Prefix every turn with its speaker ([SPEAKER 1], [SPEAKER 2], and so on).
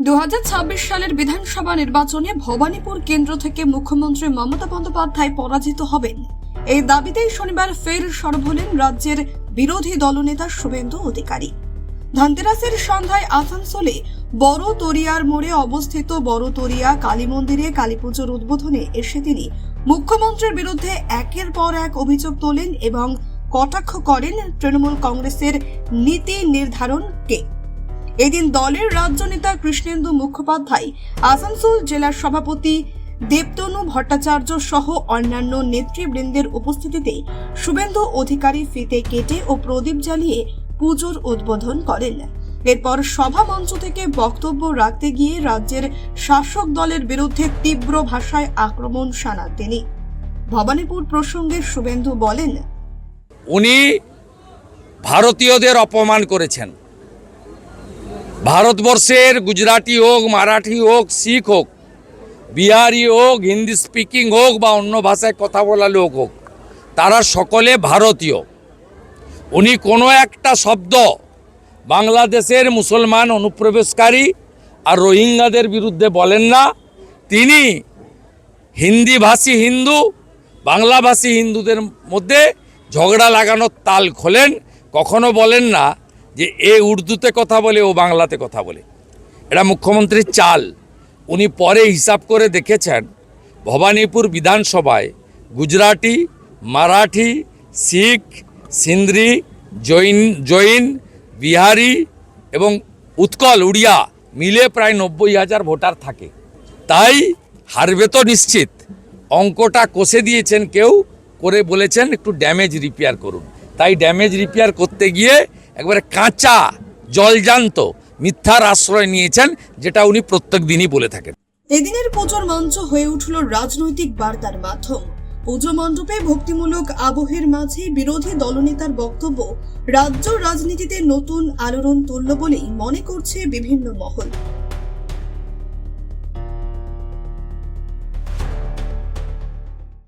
[SPEAKER 1] দু হাজার ছাব্বিশ সালের বিধানসভা নির্বাচনে ভবানীপুর কেন্দ্র থেকে মুখ্যমন্ত্রী মমতা বন্দ্যোপাধ্যায় পরাজিত হবেন। এই দাবিতেই শনিবার ফের সরব হলেন রাজ্যের বিরোধী দলনেতা শুভেন্দু অধিকারী। ধনতেরাসের সন্ধ্যায় আসানসোলে বড় তরিয়ার মোড়ে অবস্থিত বড় তরিয়া কালী মন্দিরে কালীপুজোর উদ্বোধনে এসে তিনি মুখ্যমন্ত্রীর বিরুদ্ধে একের পর এক অভিযোগ তোলেন এবং কটাক্ষ করেন তৃণমূল কংগ্রেসের নীতি নির্ধারণকে এদিন দলের রাজ্য নেতা কৃষ্ণেন্দু মুখোপাধ্যায়, আসানসোল জেলার সভাপতি দেবতনু ভট্টাচার্য সহ অন্যান্য নেতৃবৃন্দের উপস্থিতিতে শুভেন্দু অধিকারী ফিতে কেটে ও প্রদীপ জ্বালিয়ে পুজোর উদ্বোধন করেন। এরপর সভা মঞ্চ থেকে বক্তব্য রাখতে গিয়ে রাজ্যের শাসক দলের বিরুদ্ধে তীব্র ভাষায় আক্রমণ শানান তিনি। ভবানীপুর প্রসঙ্গে শুভেন্দু বলেন,
[SPEAKER 2] উনি ভারতীয়দের অপমান করেছেন। ভারতবর্ষের গুজরাটি হোক, মারাঠি হোক, শিখ হোক, বিহারি হোক, হিন্দি স্পিকিং হোক বা অন্য ভাষায় কথা বলা লোক হোক, তারা সকলে ভারতীয়। উনি কোনো একটা শব্দ বাংলাদেশের মুসলমান অনুপ্রবেশকারী আর রোহিঙ্গাদের বিরুদ্ধে বলেন না। তিনি হিন্দিভাষী হিন্দু, বাংলাভাষী হিন্দুদের মধ্যে ঝগড়া লাগানোর তাল খোলেন, কখনো বলেন না যে এ উর্দুতে কথা বলে, ও বাংলাতে কথা বলে। এটা মুখ্যমন্ত্রীর চাল। উনি পরে হিসাব করে দেখেছেন, ভবানীপুর বিধানসভায় গুজরাটি, মারাঠি, শিখ সিন্ধ্রি জৈন জৈন, বিহারি এবং উৎকল উড়িয়া মিলে প্রায় নব্বই হাজার ভোটার থাকে। তাই হারবে তো নিশ্চিত। অঙ্কটা কষে দিয়েছেন কেউ, করে বলেছেন একটু ড্যামেজ রিপেয়ার করুন। তাই ড্যামেজ রিপেয়ার করতে গিয়ে একবারে কাঁচা, জলজান্ত মিথ্যার আশ্রয় নিয়েছেন, যেটা উনি প্রত্যেক দিনই বলে থাকেন।
[SPEAKER 1] এদিনের পুজোর মঞ্চ হয়ে উঠল রাজনৈতিক বার্তার মাধ্যম। পুজো মণ্ডপে ভক্তিমূলক আবহের মাঝে বিরোধী দলনেতার বক্তব্য রাজ্য রাজনীতিতে নতুন আলোড়ন তুলল বলেই মনে করছে বিভিন্ন মহল।